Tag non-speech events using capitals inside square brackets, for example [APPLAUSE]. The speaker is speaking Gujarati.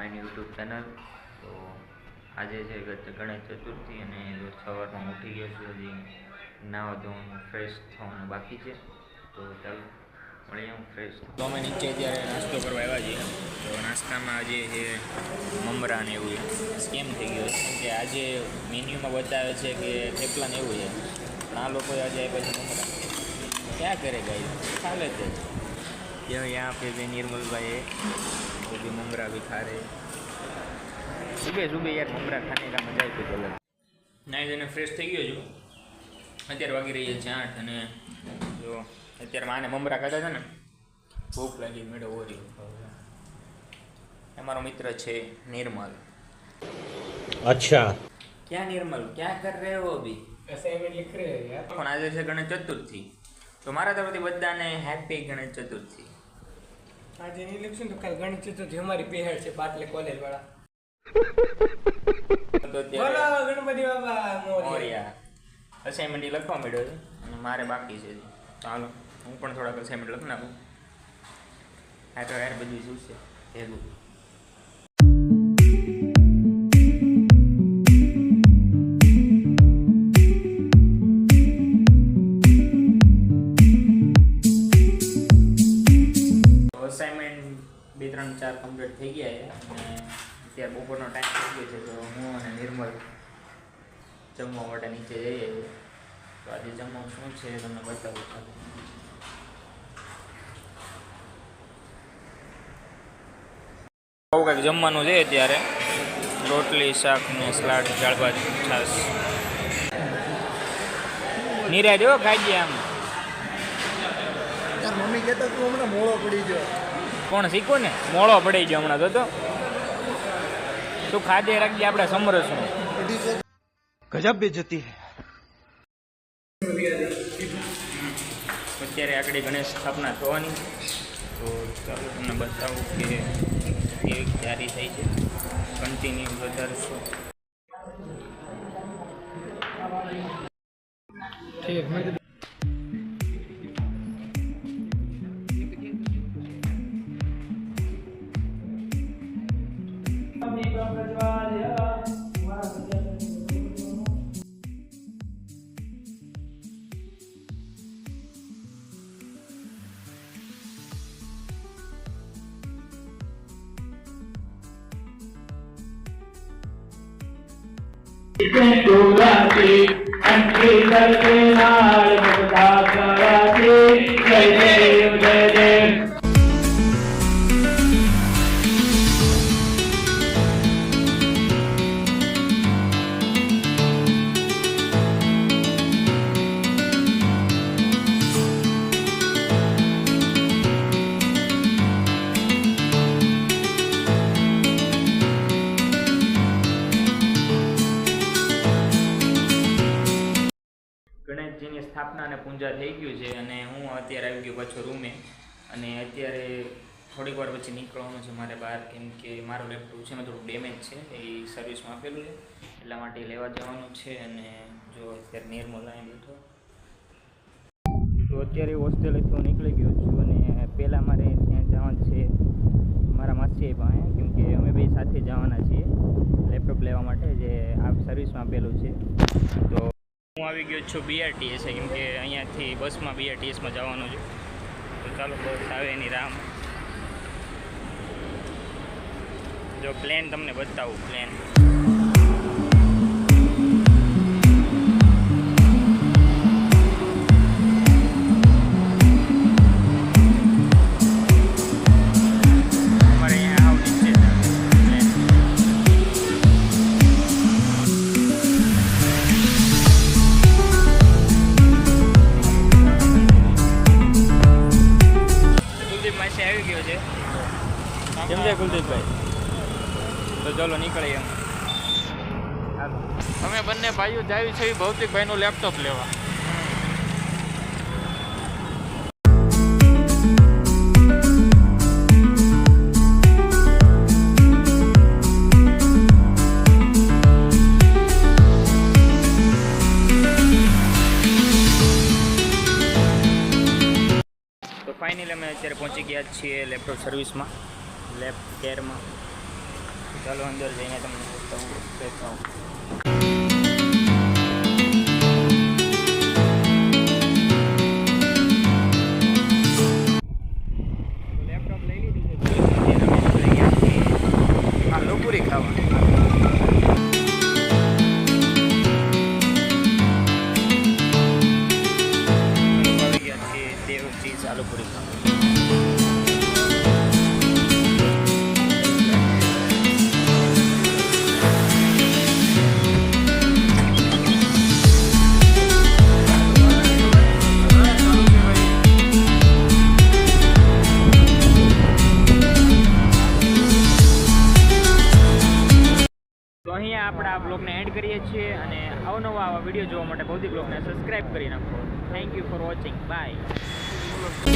મારી યુટ્યુબ ચેનલ. તો આજે છે ગણેશ ચતુર્થી અને સવારમાં ઉઠી ગયો છું, હજી નાવા ધોવાનું ફ્રેશ થવાનું બાકી છે. તો ચાલો, મળીએ હું ફ્રેશ તો અમે નીચે જ્યારે નાસ્તો કરવા આવ્યા છીએ, તો નાસ્તામાં આજે છે મમરા ને એવું સ્કેમ થઈ ગયો છે. કે આજે મેન્યુમાં બતાવે છે કે થેપલા ને એવું છે. પણ આ લોકો આજે પછી મમરા. ક્યાં કરે ગાય ચાલે છે. हैं। ये यहाँ पे भी निर्मल भाई है वो भी ममरा भी खा रहे हैं सुबह सुबह यार ममरा खाने का मजा ही कुछ अलग નાઈ ધોઈને ફ્રેશ થઈ ગયો છું અત્યારે વાગી રહી છે આઠ અને જો અત્યારે માને મમરા ખાધા છે ને ભૂખ લાગી મેળો ઓરી અમારો મિત્ર છે નિર્મલ अच्छा ક્યાં નિર્મલ ક્યાં કર રહે હો અભી असाइनमेंट लिख रहे हैं यार પણ આજે છે ગણેશ ચતુર્થી તો મારા તરફથી બધાને હેપી ગણેશ ચતુર્થી આજે નહીં લખશું તો કાલ ગણિત જે મારી પહેર છે પાટલે કોલેજ વાળા. [LAUGHS] બોલો ગણપતિ બાબા મોરિયા. અસાઇનમેન્ટ લખવા મળ્યો છે અને મારે બાકી છે ચાલો હું પણ થોડાક અસાઇનમેન્ટ લખી નાખું. હા તો યાર બધું શું છે ભેગું. ત્રણ ચાર કમ્પ્લીટ થઈ ગયા છે. અને અત્યારે બપોરનો ટાઈમ થઈ ગયો છે, તો હું અને નિર્મલ જમવા માટે નીચે જઈએ તો આજે જમવાનું શું છે તમને બતાવું છું. કંઈક જમવાનું છે અત્યારે. રોટલી, શાક ને સલાડ દાળ ભાત, છાશ. નિરાજ હો ખાઈ ગયા આમ મમ્મી કહેતા તું હમણાં મોળો પડી ગયો. કોણ શીખો ને? મોળો પડી ગયો હમણાં તો તું. ખાધે રાખજે આપણે સમરસનું. ગજબ બે જતી અત્યારે આગળ ગણેશ સ્થાપના થવાની. તો ચાલો તમને બતાવું કે કેવી તૈયારી થઈ છે. કન્ટિન્યુ વધારશું. ઠીક and Jesus ગણેશજીની સ્થાપના અને પૂજા થઈ ગયું છે અને હું અત્યારે આવી ગયો પાછો રૂમે અને અત્યારે થોડીક વાર પછી નીકળવાનું છે મારે બહાર, કેમ કે મારું લેપટોપ છે એમાં થોડું ડેમેજ છે, એ સર્વિસમાં આપેલું છે, એટલા માટે લેવા જવાનું છે અને જો અત્યારે નિર્મલ અહીં બેઠો. તો અત્યારે હોસ્ટેલેથી હું નીકળી ગયો છું અને પહેલાં મારે ત્યાં જવાનું છે મારા માસી પાસે કેમ કે અમે બે સાથે જવાના છીએ લેપટોપ લેવા માટે જે આ સર્વિસમાં આપેલું છે. તો આવી ગયો છું બીઆરટીએસ કેમ કે અહીંયાથી બસમાં બીઆરટીએસમાં જવાનું છે. તો ચાલો બસ આવે એની રામ જો પ્લેન તમને બતાવું પ્લેન આવી ગયો છે. કેમ છે કુલદીપભાઈ? તો ચલો નીકળીએ અમે બંને ભાઈઓ જાવી છે ભૌતિકભાઈનું લેપટોપ લેવા. ફાઇનલી અમે અત્યારે પહોંચી ગયા છીએ લેપટોપ સર્વિસમાં લેપ કેરમાં ચાલો અંદર જઈને તમને બતાવું. દેવ પૂરી અહીંયા આપણે આ બ્લોગને એડ કરીએ છીએ અને અવનવા આવા વીડિયો જોવા માટે ભૌતિક બ્લોગને સબસ્ક્રાઈબ કરી નાખો. Thank you for watching bye Pablo.